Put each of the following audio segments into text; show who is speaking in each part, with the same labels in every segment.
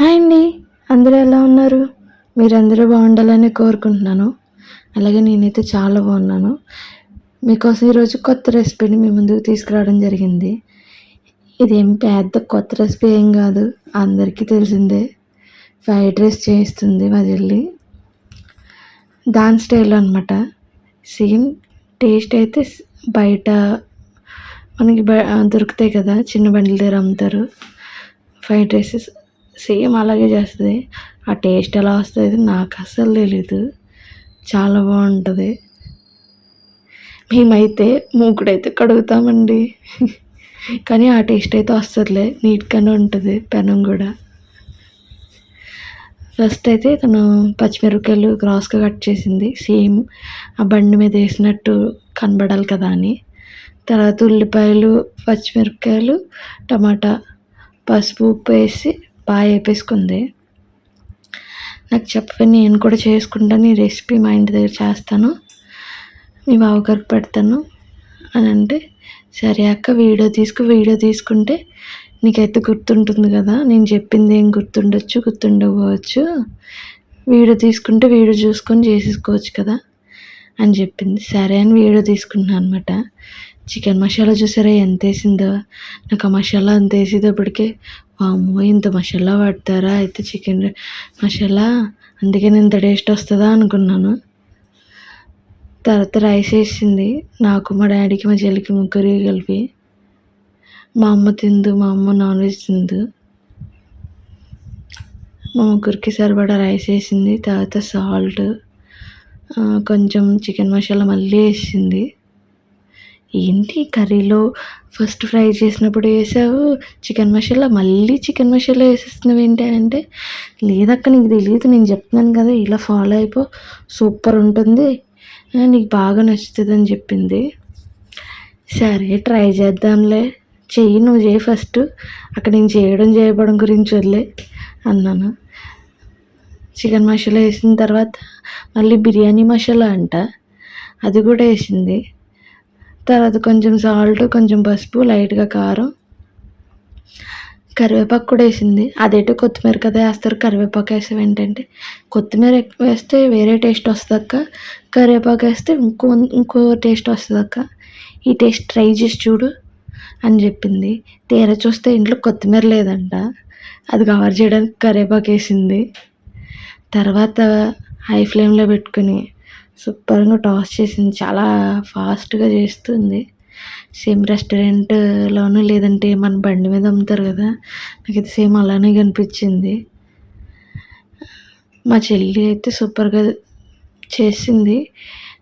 Speaker 1: Hi అండి. అందరూ ఎలా ఉన్నారు? మీరందరూ బాగుండాలని కోరుకుంటున్నాను. అలాగే నేనైతే చాలా బాగున్నాను. మీకోసం ఈరోజు కొత్త రెసిపీని మీ ముందుకు తీసుకురావడం జరిగింది. ఇదేం పెద్ద కొత్త రెసిపీ ఏం కాదు. అందరికీ తెలిసిందే. ఫ్రైడ్ రైస్ చేస్తుంది మా చెల్లి దాని స్టైల్ అనమాట సేమ్ టేస్ట్ అయితే బయట మనకి బ దొరుకుతాయి కదా. చిన్న బండ్ల దగ్గర అమ్ముతారు. ఫ్రైడ్ రైసెస్ సేమ్ అలాగే చేస్తుంది. ఆ టేస్ట్ ఎలా వస్తుంది నాకు అస్సలు తెలీదు. చాలా బాగుంటుంది. మేమైతే మూకుడైతే కడుగుతామండి. కానీ ఆ టేస్ట్ అయితే వస్తుందిలే నీట్గానే ఉంటుంది పెనం కూడా. ఫస్ట్ అయితే తను పచ్చిమిరపకాయలు క్రాస్గా కట్ చేసింది సేమ్ ఆ బండి మీద వేసినట్టు కనబడాలి కదా అని. తర్వాత ఉల్లిపాయలు పచ్చిమిరపకాయలు టమాటా పసుపు ఉప్పు వేసి బాగా వేపేసుకుంది నాకు చెప్పి నేను కూడా చేసుకుంటాను ఈ రెసిపీ మా ఇంటి దగ్గర చేస్తాను. మీ బావగారికి పెడతాను అని అంటే సరే అక్క వీడియో తీసుకు వీడియో తీసుకుంటే నీకైతే గుర్తుంటుంది కదా నేను చెప్పింది ఏం గుర్తుండొచ్చు గుర్తుండకపోవచ్చు. వీడియో తీసుకుంటే వీడియో చూసుకొని చేసేసుకోవచ్చు కదా అని చెప్పింది. సరే అని వీడియో తీసుకుంటున్నాను అనమాట చికెన్ మసాలా చూసారా? ఎంత వేసిందో? నాకు ఆ మసాలా అంత వేసేటప్పటికే అమ్మో ఇంత మసాలా వాడతారా? అయితే చికెన్ మసాలా? అందుకే ఇంత టేస్ట్ వస్తుందా అనుకున్నాను. తర్వాత రైస్ వేసింది. నాకు మా డాడీకి మా చెల్లికి ముగ్గురికి కలిపి. మా అమ్మ తిందు మా అమ్మ నాన్ వెజ్ తిందు. మా ముగ్గురికి సరిపడా రైస్ వేసింది. తర్వాత సాల్ట్ కొంచెం చికెన్ మసాలా మళ్ళీ వేసింది. ఏంటి కర్రీలో ఫస్ట్ ఫ్రై చేసినప్పుడు వేసావు? చికెన్ మసాలా? మళ్ళీ చికెన్ మసాలా వేసేస్తున్నావు ఏంటి అంటే లేదక్క నీకు తెలియదు నేను చెప్తున్నాను కదా ఇలా ఫాలో అయిపో సూపర్ ఉంటుంది. నీకు బాగా నచ్చుతుంది అని చెప్పింది. సరే ట్రై చేద్దాంలే. చెయ్యి నువ్వు చేయి ఫస్ట్. అక్కడ నేను చేయడం చేయబడం గురించి వదిలే అన్నాను. చికెన్ మసాలా వేసిన తర్వాత మళ్ళీ బిర్యానీ మసాలా అంట అది కూడా వేసింది. తర్వాత కొంచెం సాల్ట్ కొంచెం పసుపు లైట్గా కారం. కరివేపాకు కూడా వేసింది. అదేటో కొత్తిమీర కదా వేస్తారు. కరివేపాకు వేసావు ఏంటంటే కొత్తిమీర ఎక్కువ వేస్తే వేరే టేస్ట్ వస్తుంది అక్క. కరివేపాకు వేస్తే ఇంకో ఇంకో టేస్ట్ వస్తుంది అక్క. ఈ టేస్ట్ ట్రై చేసి చూడు అని చెప్పింది. తీర చూస్తే ఇంట్లో కొత్తిమీర లేదంట. అది కవర్ చేయడానికి కరివేపాకు వేసింది. తర్వాత హై ఫ్లేమ్లో పెట్టుకుని సూపర్గా టాస్ చేసింది. చాలా ఫాస్ట్గా చేస్తుంది. సేమ్ రెస్టారెంట్లోనూ లేదంటే మన బండి మీద అమ్ముతారు కదా. నాకైతే సేమ్ అలానే కనిపించింది. మా చెల్లి అయితే సూపర్గా చేసింది.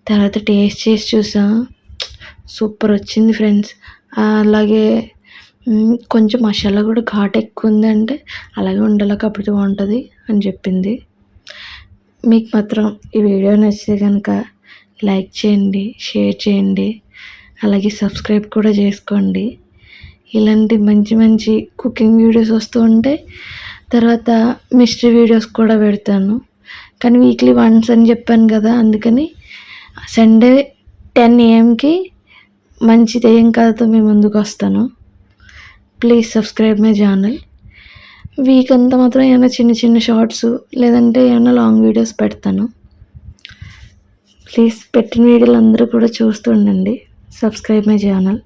Speaker 1: తర్వాత టేస్ట్ చేసి చూసాం. సూపర్ వచ్చింది ఫ్రెండ్స్. అలాగే కొంచెం మసాలా కూడా ఘాట్ ఎక్కువ ఉందంటే అలాగే ఉండాలి కాబట్టి బాగుంటుంది అని చెప్పింది. మీకు మాత్రం ఈ వీడియో నచ్చితే కనుక లైక్ చేయండి షేర్ చేయండి. అలాగే సబ్స్క్రైబ్ కూడా చేసుకోండి. ఇలాంటి మంచి మంచి కుకింగ్ వీడియోస్ వస్తూ ఉంటాయి తర్వాత మిస్టరీ వీడియోస్ కూడా పెడతాను. కానీ వీక్లీ వన్స్ అని చెప్పాను కదా అందుకని సండే టెన్ ఏఎంకి మంచి దెయ్యం కథతో మీ ముందుకు వస్తాను. Please subscribe my channel. Week అంతా మాత్రం ఏమైనా చిన్న చిన్న షార్ట్స్ లేదంటే ఏమైనా లాంగ్ వీడియోస్ పెడతాను. ప్లీజ్ పెట్టిన వీడియోలు అందరూ కూడా చూస్తూ ఉండండి. Subscribe my channel.